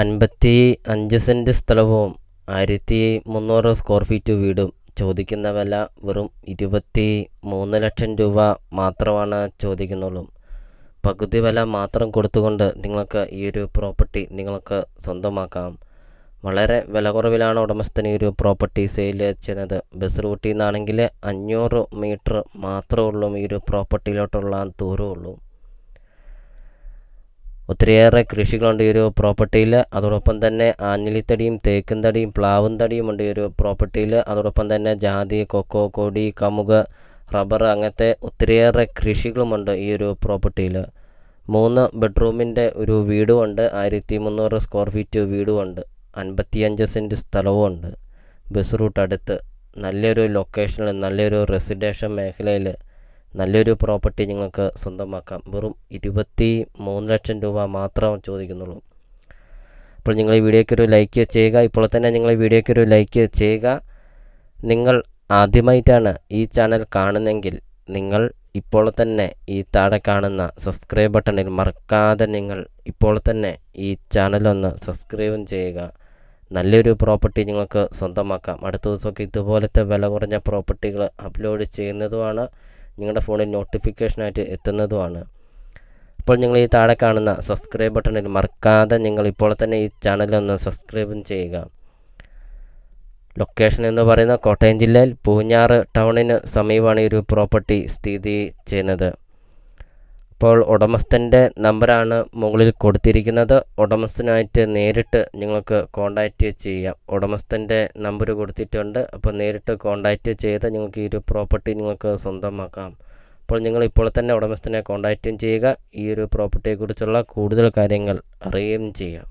അൻപത്തി അഞ്ച് സെന്റ് സ്ഥലവും ആയിരത്തി മുന്നൂറ് സ്ക്വയർ ഫീറ്റ് വീടും. ചോദിക്കുന്ന വില വെറും ഇരുപത്തി മൂന്ന് ലക്ഷം രൂപ മാത്രമാണ് ചോദിക്കുന്നുള്ളൂ. പകുതി വില മാത്രം കൊടുത്തുകൊണ്ട് നിങ്ങൾക്ക് ഈ ഒരു പ്രോപ്പർട്ടി നിങ്ങൾക്ക് സ്വന്തമാക്കാം. വളരെ വില കുറവിലാണ് ഉടമസ്ഥൻ ഈ ഒരു പ്രോപ്പർട്ടി സെയിൽ ചെയ്യുന്നത്. ബസ് റൂട്ടിൽ നിന്നാണെങ്കിൽ അഞ്ഞൂറ് മീറ്റർ മാത്രമേ ഉള്ളൂ ഈ ഒരു പ്രോപ്പർട്ടിയിലോട്ടുള്ള ദൂരമുള്ളൂ. ഒത്തിരിയേറെ കൃഷികളുണ്ട് ഈ ഒരു പ്രോപ്പർട്ടിയിൽ അതോടൊപ്പം തന്നെ ആഞ്ഞിലിത്തടിയും തേക്കും തടിയും പ്ലാവും തടിയും ഉണ്ട് ഈ ഒരു പ്രോപ്പർട്ടിയിൽ അതോടൊപ്പം തന്നെ ജാതി കൊക്കോ കൊടി കമുക് റബ്ബർ അങ്ങനത്തെ ഒത്തിരിയേറെ കൃഷികളുമുണ്ട് ഈ ഒരു പ്രോപ്പർട്ടിയിൽ മൂന്ന് ബെഡ്റൂമിന്റെ ഒരു വീടുമുണ്ട് ആയിരത്തി മുന്നൂറ് സ്ക്വയർ ഫീറ്റ് വീടുമുണ്ട് അൻപത്തിയഞ്ച് സെന്റ് സ്ഥലവുമുണ്ട് ബസ് റൂട്ട് അടുത്ത്. നല്ലൊരു ലൊക്കേഷനിൽ നല്ലൊരു റെസിഡൻഷ്യൽ മേഖലയിൽ നല്ലൊരു പ്രോപ്പർട്ടി നിങ്ങൾക്ക് സ്വന്തമാക്കാം. വെറും ഇരുപത്തി മൂന്ന് ലക്ഷം രൂപ മാത്രം ചോദിക്കുന്നുള്ളൂ. അപ്പോൾ നിങ്ങൾ ഈ വീഡിയോയ്ക്ക് ലൈക്ക് ചെയ്യുക. ഇപ്പോൾ തന്നെ നിങ്ങൾ ഈ വീഡിയോയ്ക്ക് ലൈക്ക് ചെയ്യുക. നിങ്ങൾ ആദ്യമായിട്ടാണ് ഈ ചാനൽ കാണുന്നതെങ്കിൽ നിങ്ങൾ ഇപ്പോൾ തന്നെ ഈ താഴെ കാണുന്ന സബ്സ്ക്രൈബ് ബട്ടണിൽ മറക്കാതെ നിങ്ങൾ ഇപ്പോൾ തന്നെ ഈ ചാനലൊന്ന് സബ്സ്ക്രൈബും ചെയ്യുക. നല്ലൊരു പ്രോപ്പർട്ടി നിങ്ങൾക്ക് സ്വന്തമാക്കാം. അടുത്ത ദിവസമൊക്കെ ഇതുപോലത്തെ വില കുറഞ്ഞ പ്രോപ്പർട്ടികൾ അപ്ലോഡ് ചെയ്യുന്നതുമാണ്. നിങ്ങളുടെ ഫോണിൽ നോട്ടിഫിക്കേഷനായിട്ട് എത്തുന്നതുമാണ്. അപ്പോൾ നിങ്ങൾ ഈ താഴെ കാണുന്ന സബ്സ്ക്രൈബ് ബട്ടണിൽ മറക്കാതെ നിങ്ങൾ ഇപ്പോൾ തന്നെ ഈ ചാനലൊന്ന് സബ്സ്ക്രൈബും ചെയ്യുക. ലൊക്കേഷൻ എന്ന് പറയുന്ന കോട്ടയം ജില്ലയിൽ പൂഞ്ഞാറ് ടൗണിന് സമീപമാണ് ഈ ഒരു പ്രോപ്പർട്ടി സ്ഥിതി ചെയ്യുന്നത്. അപ്പോൾ ഉടമസ്ഥന്റെ നമ്പറാണ് മുകളിൽ കൊടുത്തിരിക്കുന്നത്. ഉടമസ്ഥനായിട്ട് നേരിട്ട് നിങ്ങൾക്ക് കോൺടാക്റ്റ് ചെയ്യാം. ഉടമസ്ഥന്റെ നമ്പർ കൊടുത്തിട്ടുണ്ട്. അപ്പോൾ നേരിട്ട് കോൺടാക്റ്റ് ചെയ്ത് നിങ്ങൾക്ക് ഈ ഒരു പ്രോപ്പർട്ടി നിങ്ങൾക്ക് സ്വന്തമാക്കാം. അപ്പോൾ നിങ്ങൾ ഇപ്പോൾ തന്നെ ഉടമസ്ഥനെ കോണ്ടാക്റ്റും ചെയ്യുക. ഈ ഒരു പ്രോപ്പർട്ടിയെക്കുറിച്ചുള്ള കൂടുതൽ കാര്യങ്ങൾ അറിയുകയും ചെയ്യാം.